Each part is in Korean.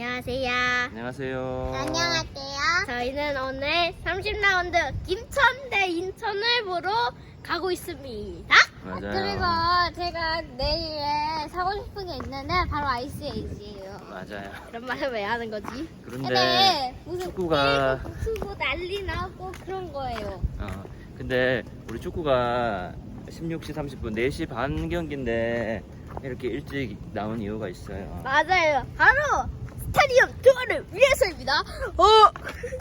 안녕하세요. 안녕하세요. 안녕하세요. 저희는 오늘 30라운드 김천 대 인천을 보러 가고 있습니다. 맞아요. 그리고 제가 내일에 사고 싶은 게 있는데 바로 아이스 에이지예요. 맞아요. 그런 말을 왜 하는 거지? 그런데 근데 무슨 축구가 수고 난리 나고 그런 거예요. 어, 근데 우리 축구가 16시 30분 4시 반 경기인데 이렇게 일찍 나온 이유가 있어요. 맞아요. 바로 스타디움 투어를 위해서입니다. 어!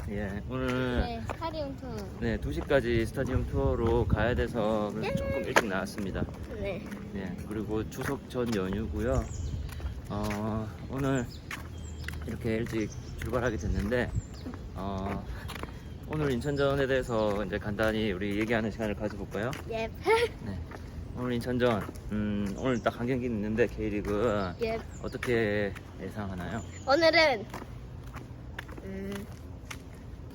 예, 오늘 네, 스타디움 투. 네, 2시까지 스타디움 투어로 가야 돼서 그래서 조금 일찍 나왔습니다. 네. 네, 그리고 추석 전 연휴고요. 어, 오늘 이렇게 일찍 출발하게 됐는데 어, 오늘 인천전에 대해서 이제 간단히 우리 얘기하는 시간을 가져볼까요? 예. 네. 오늘 인천전 음, 오늘 딱 한 경기 있는데 K리그 예. 어떻게 예상하나요? 오늘은 음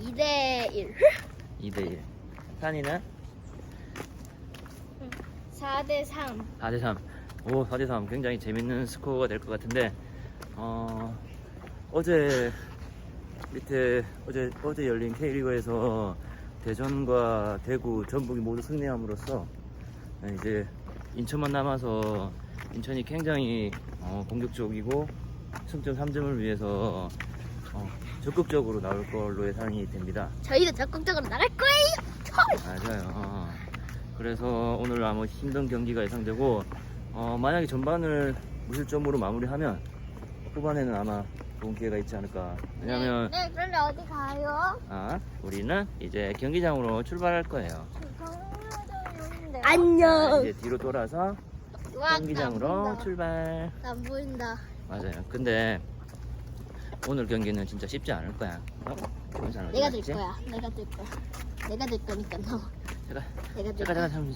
2대 1. 2대 1 산이는 4대 3. 4대 3 오 4대 3 굉장히 재밌는 스코어가 될 것 같은데 어, 어제 밑에 어제 어제 열린 K리그에서 대전과 대구 전북이 모두 승리함으로써 네, 이제 인천만 남아서 인천이 굉장히 어, 공격적이고 승점 3점을 위해서 어, 적극적으로 나올 걸로 예상이 됩니다. 저희도 적극적으로 나갈 거예요. 맞아요. 어. 그래서 오늘 아마 힘든 경기가 예상되고 어, 만약에 전반을 무실점으로 마무리하면 후반에는 아마 좋은 기회가 있지 않을까. 왜냐면 네, 그런데 어디 가요? 아 우리는 이제 경기장으로 출발할 거예요. 안녕. 이제 뒤로 돌아서 와, 경기장으로 보인다. 출발. 안 보인다. 맞아요. 근데 오늘 경기는 진짜 쉽지 않을 거야. 어? 좋은 사람 어디 내가 될 갔지? 거야. 내가 될 거야. 내가 될 거니까 너. 제가 내가 될 제가 거야. 제가 참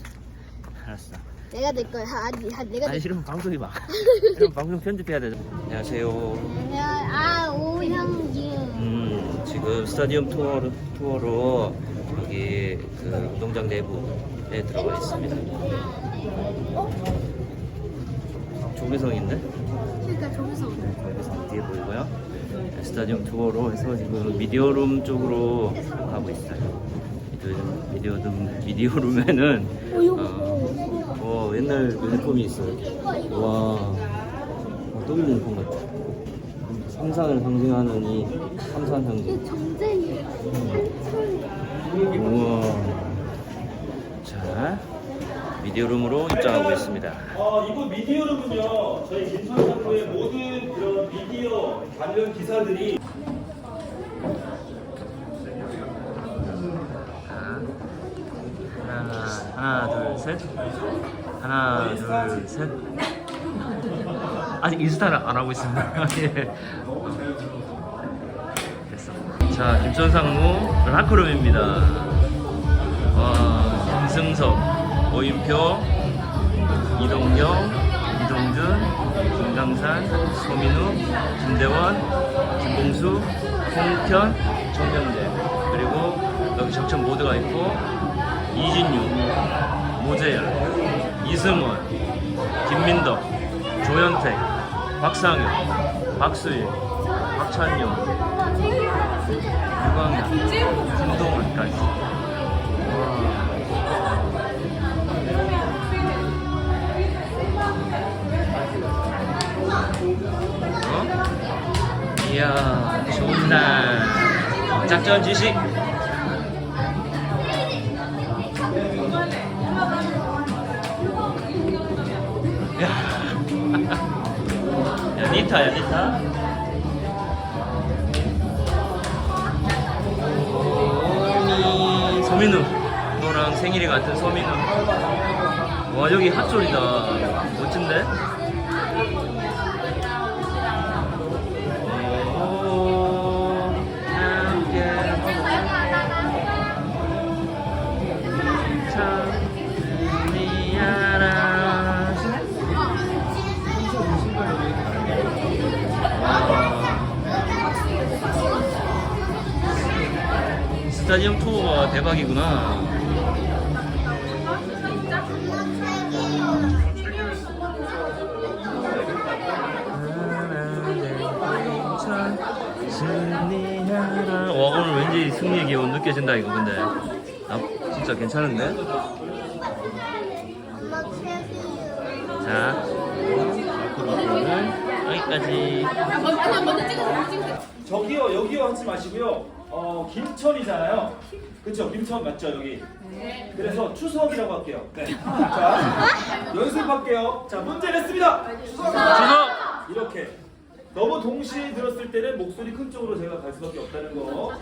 알았어. 내가 될 거야. 아니, 아, 내가 아니 될 이러면 방송이 막 이러면 방송 편집해야 되죠. 안녕하세요. 거야. 아, 오형준. 음, 지금 스타디움 투어로, 투어로 여기 그 운동장 내부 에 들어가 있습니다. 조계성인데? 그러니까 저기서 조계성 뒤에 보이고요. 네, 스타디움 투어로 해서 지금 미디어룸 쪽으로 가고 있어요. 요즘 미디어룸, 미디어룸에는 어, 어, 옛날 유니폼이 있어요. 와, 어, 또 유니폼 같아. 삼산을 상징하는 이 삼산 상징. 정재희. 우와. 자, 미디어룸으로 입장하고 있습니다. 어, 이곳 미디어룸은요, 저희 김선상부의 모든 그런 미디어 관련 기사들이 하나, 하나, 둘, 셋. 하나, 둘, 셋. 아직 인스타를 안 하고 있습니다. 예. 됐어. 자, 김천상무 라크룸입니다. 와, 김승석, 오인표, 이동경, 이동준, 김강산, 소민우, 김대원, 김봉수, 홍현, 정명재 그리고 여기 적천 모드가 있고 이진유, 모재열, 이승원, 김민덕, 조현택, 박상현, 박수일, 박찬용, 유광현, 김동원까지. 이야, 좋은 날. 작전 지식. 야. 야, 니타야, 니타. 소미, 소민우. 너랑 생일이 같은 소민우. 와, 여기 핫소리다. 멋진데? 대박이구나. 와 오늘 왠지 승리의 기운 느껴진다 이거 근데. 아 진짜 괜찮은데? 자 여기까지. 저기요 여기요 하지 마시고요. 어 김천이잖아요. 그렇죠 김천 맞죠 여기. 그래서 추석이라고 할게요. 네. 자 연습할게요. 자 문제 냈습니다. 추석. 추석! 이렇게 너무 동시에 들었을 때는 목소리 큰 쪽으로 제가 갈 수밖에 없다는 거.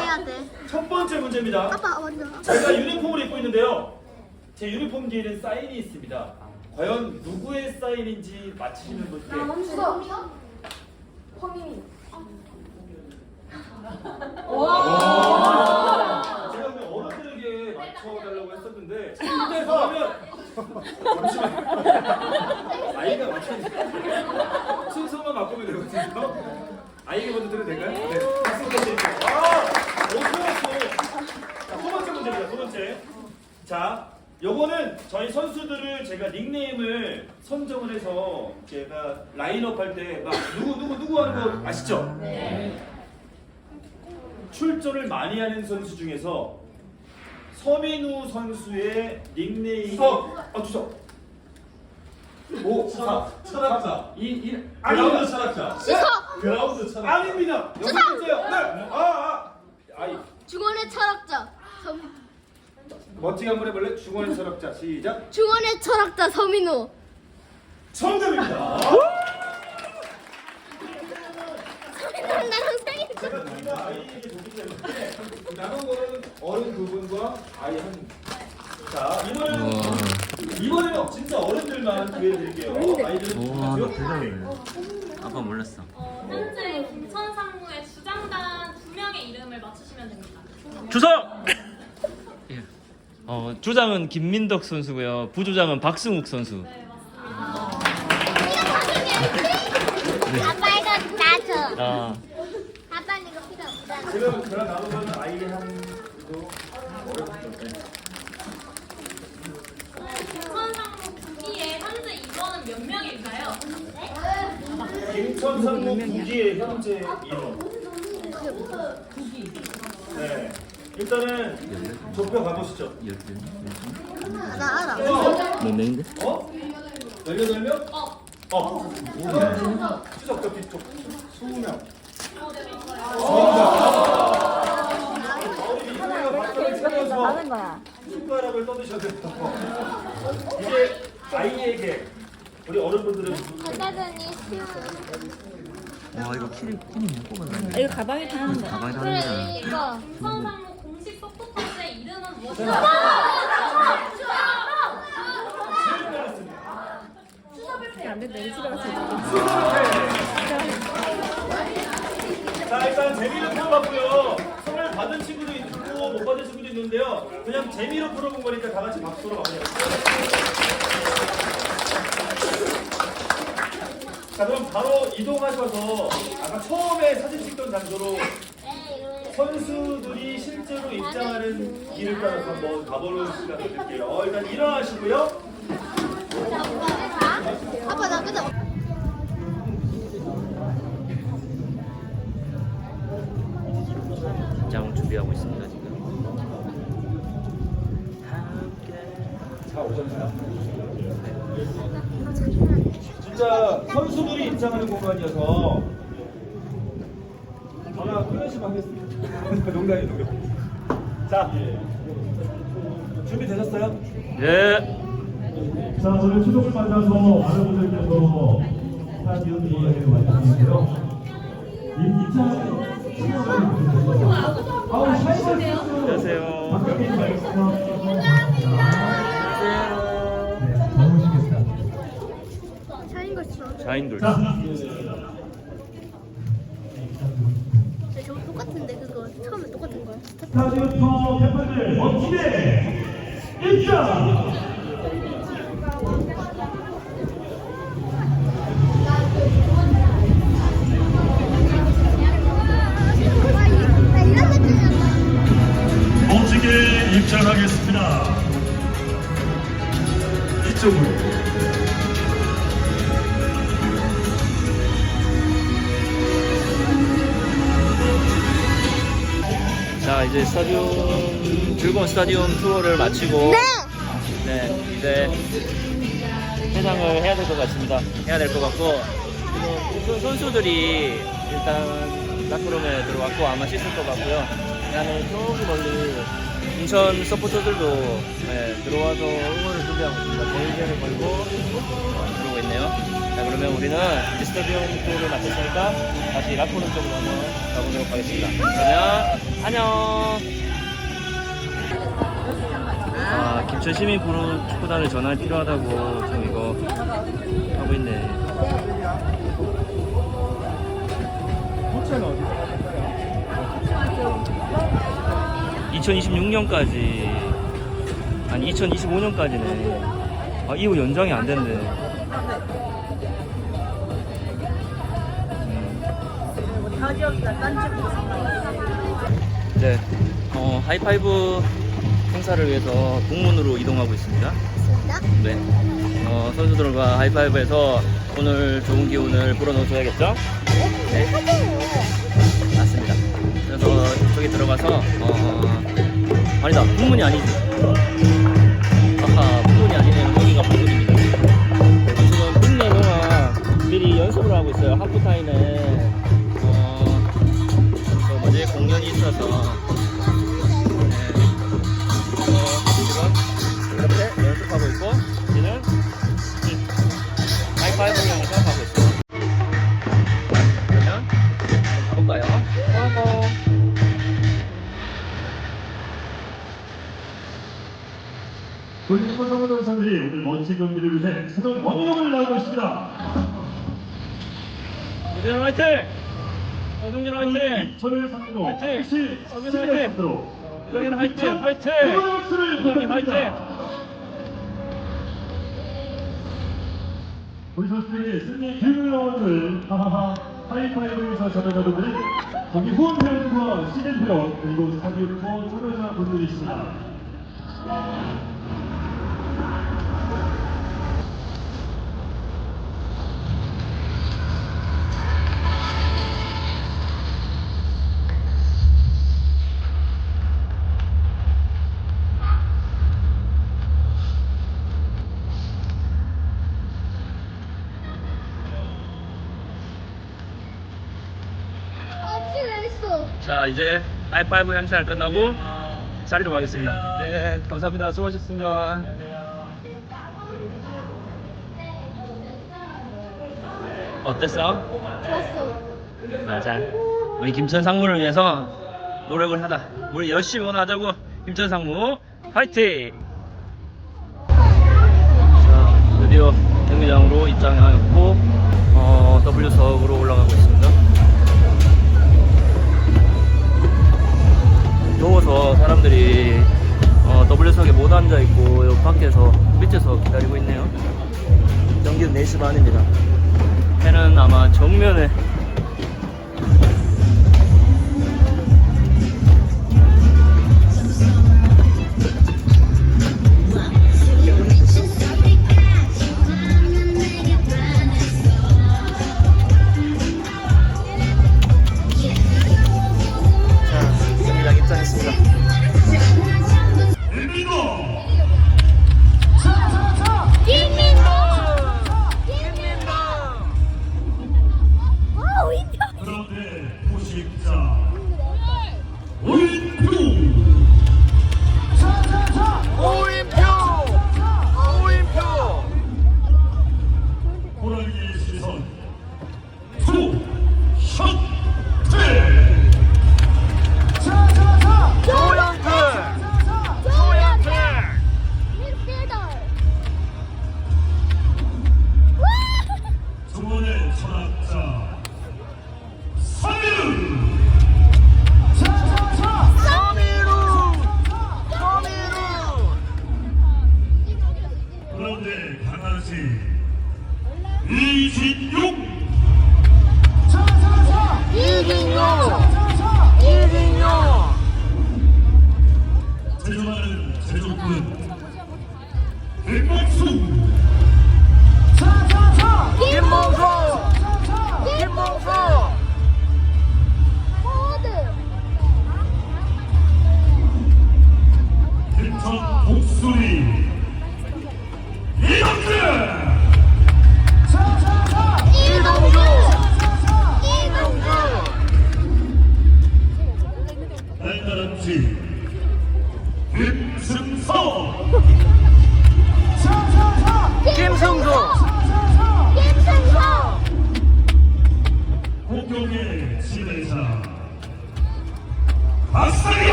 해야 돼. 첫 번째 문제입니다. 아빠 먼저. 제가 유니폼을 입고 있는데요. 제 유니폼 뒤에는 사인이 있습니다. 과연 누구의 사인인지 맞히시는 분께 제가 그냥 어른들에게 맞춰달라고 했었는데 그때서 하면 잠시만 아이가 맞춰야 순서만 바꾸면 되거든요 아이가 먼저 들어도 될까요? 네. 박수 부탁드릴게요. 아! 오 좋았어 자두 번째 문제입니다 두 번째. 자 요거는 저희 선수들을 제가 닉네임을 선정을 해서 제가 라인업 할 때 막 누구 누구 누구 하는 거 아시죠? 출전을 많이 하는 선수 중에서 서민우 선수의 닉네임 어, 어 주석. 5, 4, 철학자. 2, 1 그라운드 아닙니다 철학자. 그라운드 철학자. 아닙니다. 여기 있어요. 네. 아, 아, 아이. 중원의 철학자. 섬- 멋지게 한번 해볼래? 중원의 철학자. 시작. 중원의 철학자 서민호. 정답입니다 서민호는 나랑 생일. 제가 둘다 아이에게 줬기 때문에 남은 거는 어른 두 분과 아이 한. 자 이번에는 이번에는 진짜 어른들만 기회 드릴게요. 아이들은 와, 나 몇- 대단해. 아빠 몰랐어. 어, 현재 김천 상무의 주장단 두 명의 이름을 맞추시면 됩니다. 예. 어, 주장은 김민덕 선수고요. 부주장은 박승욱 선수. 네, 맞습니다. 아빠 이거 나줘. 아, 아빠 이거 필요 없잖아. 지금 그런 남은 아이 한 정도 김천상무 구기의 현재 인원은 몇 명일까요? 김천상무 구기의 현재 인원. 네. 일단은 좁혀 가보시죠. 나 알아. 몇 명인데? 어? 18명? 어, 어. 추석 저 뒤쪽. 20명. 어, 네, 있어요. 어른이 이거가 박수를 치면서 돼요. 이제 아이에게 우리 어른분들은 간다더니 쉬워. 와, 이거 키를, 키는 못 뽑았네. 이거 가방에 타는 거. 가방에 그래 다니는 이거. 김천상무 공식 서포터즈의 이름은 무엇일까요? 안 된다. 이 집에 가서 자 일단 재미로 풀어봤고요. 선물 받은 친구도 있고 못 받은 친구도 있는데요. 그냥 재미로 풀어본 거니까 다 같이 박수로 마무리할게요. 자 그럼 바로 이동하셔서 아까 처음에 사진 찍던 장소로 선수들이 실제로 입장하는 길을 따라서 한번 가보는 시간을 드릴게요. 어, 일단 일어나시고요. 아빠 나 근데 입장 준비하고 있습니다, 지금. 입장하는 공간이어서 전화 끊으시면 하겠습니다. 농담이 농담. 자, 준비 되셨어요? 예. 자, 오늘 추석을 맞아서 많은 분들께서 스타디움 이에 와주시는데요. 이 입장 아우 샤이버스 안녕하세요. 자인돌. 자, 네, 저거 똑같은데 그거 처음에 똑같은 거야. 스타디움 투어 팬분들 멋지게 입장! 마치고 네 이제 해상을 해야 될 것 같습니다. 해야 될 것 같고 지금 선- 선수들이 일단 라크룸에 들어왔고 아마 씻을 것 같고요. 그다음에 저기 멀리 인천 서포터들도 네, 들어와서 응원을 준비하고 있습니다. 대기를 걸고 어, 들어오고 있네요. 자 그러면 우리는 스타디움 투어를 마쳤으니까 다시 라크룸 쪽으로 한번 가보도록 하겠습니다. 그러면 안녕. 아, 김천 시민 프로 축구단을 전환 필요하다고 지금 이거 하고 있네. 2026년까지 아니 2025년까지네. 아 이후 연장이 안 된대. 네, 어, 하이파이브 행사를 위해서 동문으로 이동하고 있습니다. 네, 어, 선수들과 하이파이브해서 오늘 좋은 기운을 불어넣어줘야겠죠? 네, 맞습니다. 그래서 저기 들어가서 어, 아니다, 풍문이 아니지. 아하, 풍문이 아니네요. 여기가 풍문입니다. 지금 빅네모가 미리 연습을 하고 있어요. 하프타임에 어, 저 뭐지 공연이 있어서 손성훈 선수들이 오늘 멋진 경기를 위해 사전 원동을 나오고 있습니다. 이제는 화이팅! 서승진 화이팅! 천을 상으로 화이팅! 시 서승진 화이팅! 여기는 화이팅! 화이팅! 형님 화이팅! 우리 선수들이 승리 기울어를 하하하 하이파이브에서 분이 거기 후원 회원과 시즌 회원 그리고 스타디움 투어 참여자 분들이 있습니다. 자 하이파이브 행사를 끝나고 자리로 가겠습니다. 네 감사합니다. 수고하셨습니다. 어땠어? 좋았어. 맞아. 우리 김천 상무를 위해서 노력을 하다. 우리 열심히 응원하자고 김천 상무 화이팅! 자 드디어 경기장으로 입장하였고 어, W 석으로 올라가고 있습니다. 더워서 사람들이 어, W석에 못 앉아 있고 여기 밖에서 밑에서 기다리고 있네요. 경기는 4시 반입니다. 해는 아마 정면에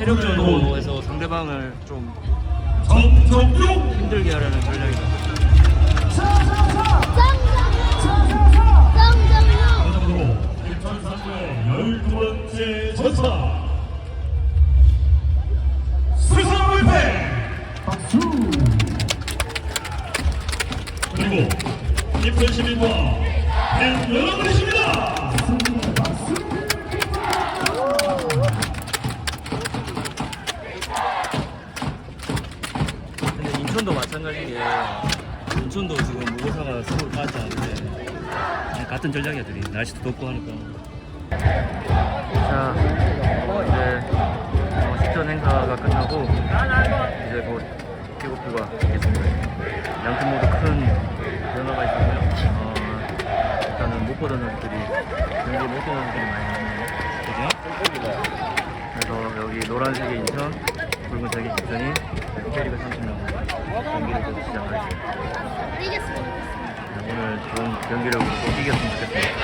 체력적으로 해서 상대방을 좀 정정용 힘들게 하려는 전략이다 짱짱짱짱 정정으로 김천 선수의 12번째 전차 수성불패 박수 그리고 김천 시민과 팬 여러분이 마찬가지인 게 인천도 지금 무고사가 서울 빠지지 않는데 같은 전략이야 둘이. 날씨도 덥고 하니까. 자 이제 어, 식전 행사가 끝나고 이제 곧 킥오프가 있겠습니다. 양팀 모두 큰 변화가 있었고요. 어, 일단은 못 보던 선수들이 경기 못 보던 선수들이 많이 나왔네요. 그죠? 그래서 여기 노란색이 인천 붉은색이 김천이 그리고 K리그 30년 계속 시작하겠습니다 이겼습니다 네, 오늘 좋은 경기력으로 꼭 이겼으면 좋겠습니다.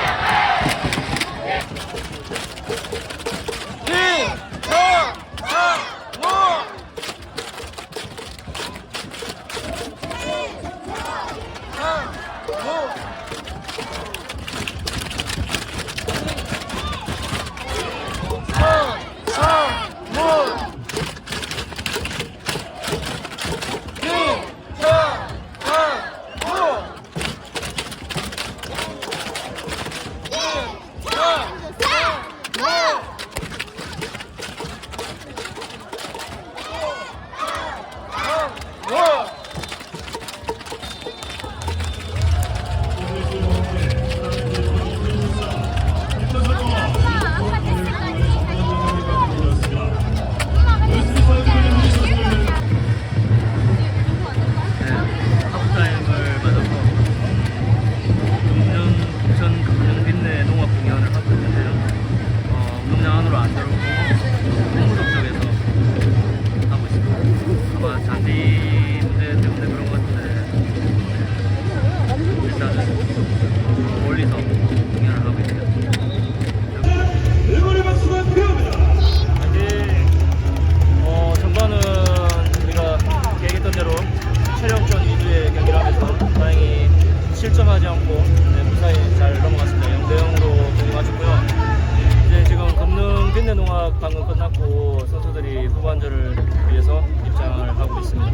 농악 방금 끝났고 선수들이 후반전을 위해서 입장을 하고 있습니다.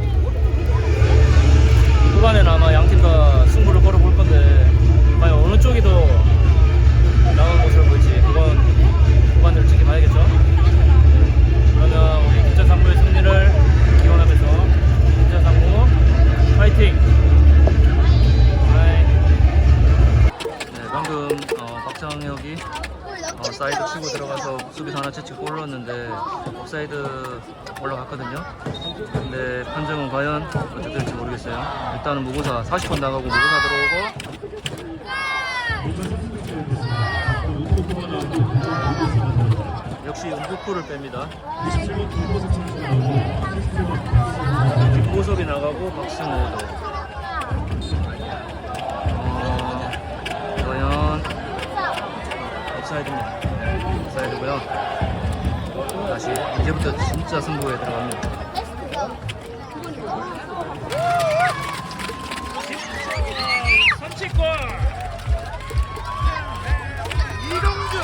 후반에는 아마 양 팀 다 승부를 걸어볼 건데 과연 어느 쪽이 더 나은 모습을 보일지 그건 후반을 지켜봐야겠죠. 그러면 우리 김천 상무의 승리를 기원하면서 김천 상무 파이팅! 네, 방금 어, 박정혁이 어, 사이드 치고 들어가서 수비수 하나 채치고 골 넣었는데 옵사이드 올라갔거든요. 근데 판정은 과연 어떻게 될지 모르겠어요. 일단은 무고사 40분 나가고 무고사 들어오고 역시 은부풀을 뺍니다. 김보섭이 나가고 박승호도 사이드입니다. 사이드고요. 다시 이제부터 진짜 승부에 들어갑니다. 선취골 네. 이동주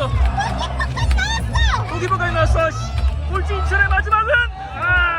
나왔어. 골키퍼까지 나왔어. 골진 인천의 마지막은. 아.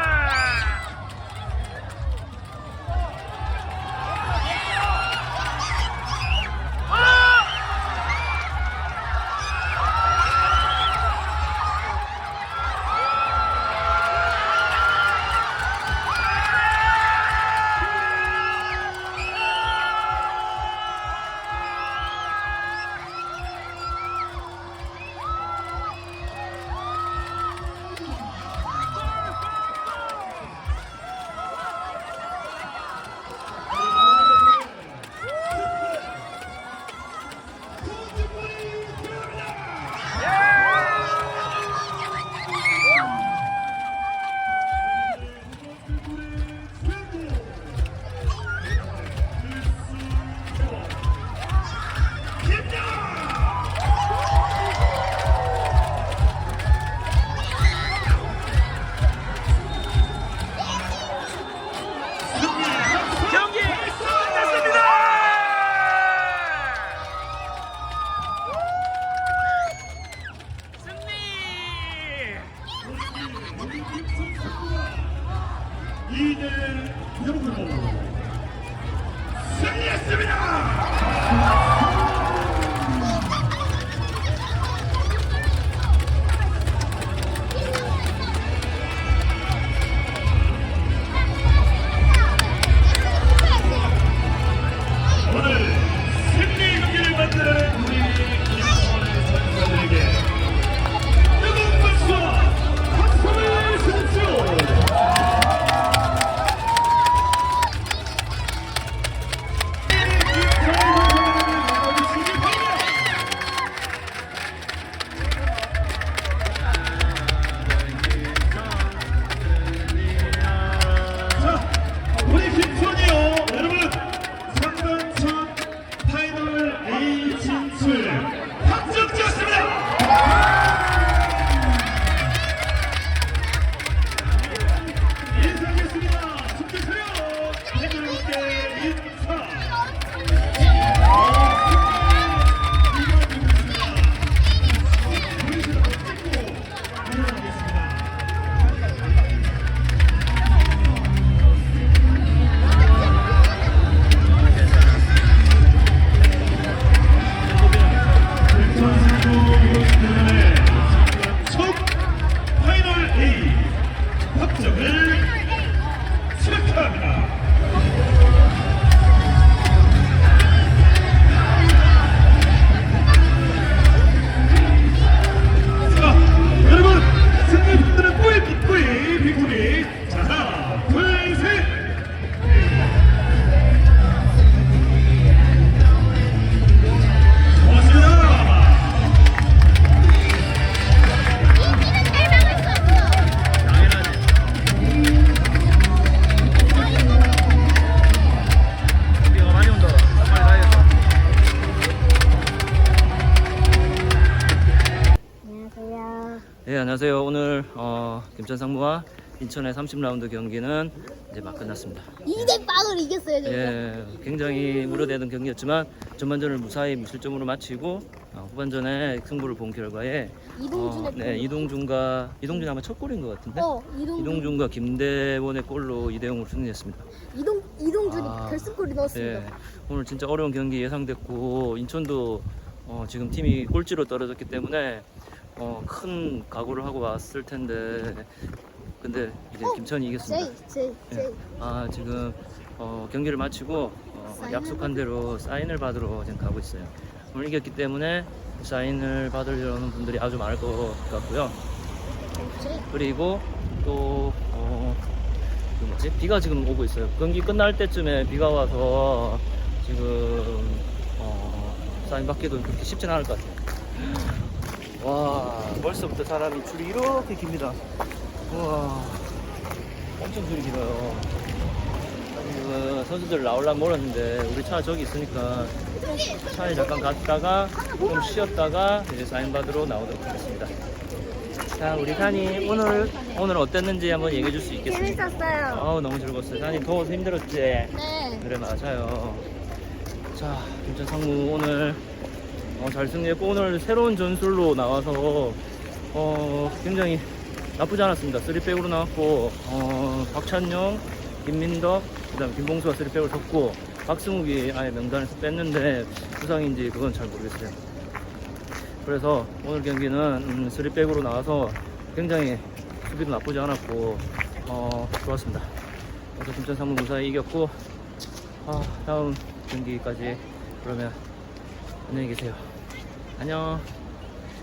인천의 30라운드 경기는 이제 막 끝났습니다. 2대 빵을 이겼어요, 저희가. 예, 굉장히 우려되던 경기였지만 전반전을 무사히 무실점으로 마치고 어, 후반전에 승부를 본 결과에 이동준의 어, 네, 골. 이동준과 이동준 아마 첫 골인 것 같은데 어, 이동준. 이동준과 김대원의 골로 2대 0으로 승리했습니다. 이동 이동준이 아, 결승골이 넣었습니다. 네, 오늘 진짜 어려운 경기 예상됐고 인천도 어, 지금 팀이 꼴찌로 떨어졌기 때문에 어, 큰 각오를 하고 왔을 텐데 근데 이제 어, 김천이 이겼습니다. 제이. 아 지금 어, 경기를 마치고 어, 약속한 대로 사인을 받으러 지금 가고 있어요. 오늘 이겼기 때문에 사인을 받으려는 분들이 아주 많을 것 같고요. 그리고 또 어, 그 뭐지? 비가 지금 오고 있어요. 경기 끝날 때쯤에 비가 와서 지금 어, 사인 받기도 그렇게 쉽진 않을 것 같아요. 와 벌써부터 사람이 줄이 이렇게 깁니다. 우와 엄청 줄이 길어요. 지금 선수들 나올라 몰랐는데 우리 차 저기 있으니까 차에 잠깐 갔다가 좀 쉬었다가 이제 사인 받으러 나오도록 하겠습니다. 자 우리 산이 오늘 오늘 어땠는지 한번 얘기해 줄 수 있겠습니까? 재밌었어요. 아우 너무 즐거웠어요. 산이 더워서 힘들었지? 네. 그래 맞아요. 자 김천 상무 오늘 어, 잘 승리했고 오늘 새로운 전술로 나와서 어, 굉장히 나쁘지 않았습니다. 3백으로 나왔고 어, 박찬용, 김민덕, 그다음 김봉수가 3백을 섰고 박승욱이 아예 명단에서 뺐는데 부상인지 그건 잘 모르겠어요. 그래서 오늘 경기는 음, 3백으로 나와서 굉장히 수비도 나쁘지 않았고 어, 좋았습니다. 그래서 김천 상무 무사히 이겼고 아, 다음 경기까지 그러면 안녕히 계세요. 안녕.